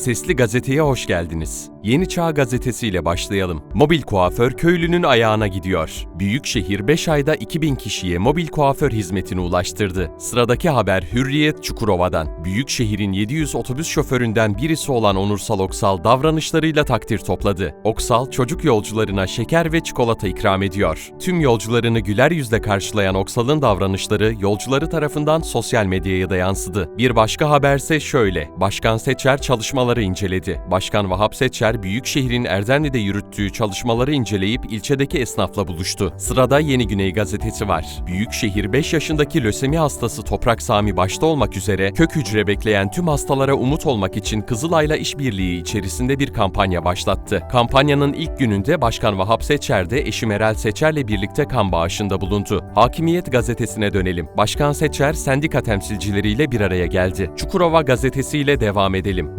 Sesli Gazete'ye hoş geldiniz. Yeni Çağ Gazetesi ile başlayalım. Mobil kuaför köylünün ayağına gidiyor. Büyükşehir 5 ayda 2000 kişiye mobil kuaför hizmetini ulaştırdı. Sıradaki haber Hürriyet Çukurova'dan. Büyükşehir'in 700 otobüs şoföründen birisi olan Onursal Oksal davranışlarıyla takdir topladı. Oksal çocuk yolcularına şeker ve çikolata ikram ediyor. Tüm yolcularını güler yüzle karşılayan Oksal'ın davranışları yolcuları tarafından sosyal medyaya da yansıdı. Bir başka haberse şöyle. Başkan Seçer çalışmaları inceledi. Başkan Vahap Seçer, Büyükşehir'in Erdemli'de yürüttüğü çalışmaları inceleyip ilçedeki esnafla buluştu. Sırada Yeni Güney gazetesi var. Büyükşehir 5 yaşındaki lösemi hastası Toprak Sami başta olmak üzere kök hücre bekleyen tüm hastalara umut olmak için Kızılay'la işbirliği içerisinde bir kampanya başlattı. Kampanyanın ilk gününde Başkan Vahap Seçer de eşi Meral Seçer'le birlikte kan bağışında bulundu. Hakimiyet gazetesine dönelim. Başkan Seçer sendika temsilcileriyle bir araya geldi. Çukurova gazetesiyle devam edelim.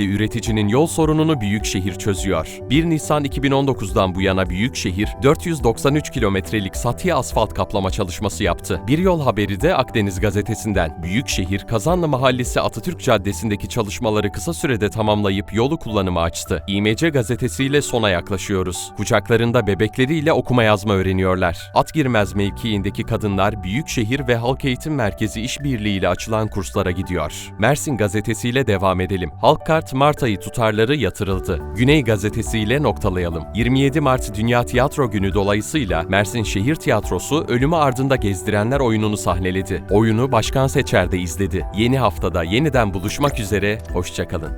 Mersinli üreticinin yol sorununu Büyükşehir çözüyor. 1 Nisan 2019'dan bu yana Büyükşehir 493 kilometrelik sati asfalt kaplama çalışması yaptı. Bir yol haberi de Akdeniz gazetesinden. Büyükşehir Kazanlı Mahallesi Atatürk Caddesi'ndeki çalışmaları kısa sürede tamamlayıp yolu kullanıma açtı. İMC gazetesiyle sona yaklaşıyoruz. Kucaklarında bebekleriyle okuma yazma öğreniyorlar. At girmez mevkiindeki kadınlar Büyükşehir ve Halk Eğitim Merkezi işbirliğiyle açılan kurslara gidiyor. Mersin gazetesiyle devam edelim. Halkkart Mart ayı tutarları yatırıldı. Güney gazetesiyle noktalayalım. 27 Mart Dünya Tiyatro Günü dolayısıyla Mersin Şehir Tiyatrosu Ölümü Ardında Gezdirenler oyununu sahneledi. Oyunu Başkan Seçer de izledi. Yeni haftada yeniden buluşmak üzere, hoşçakalın.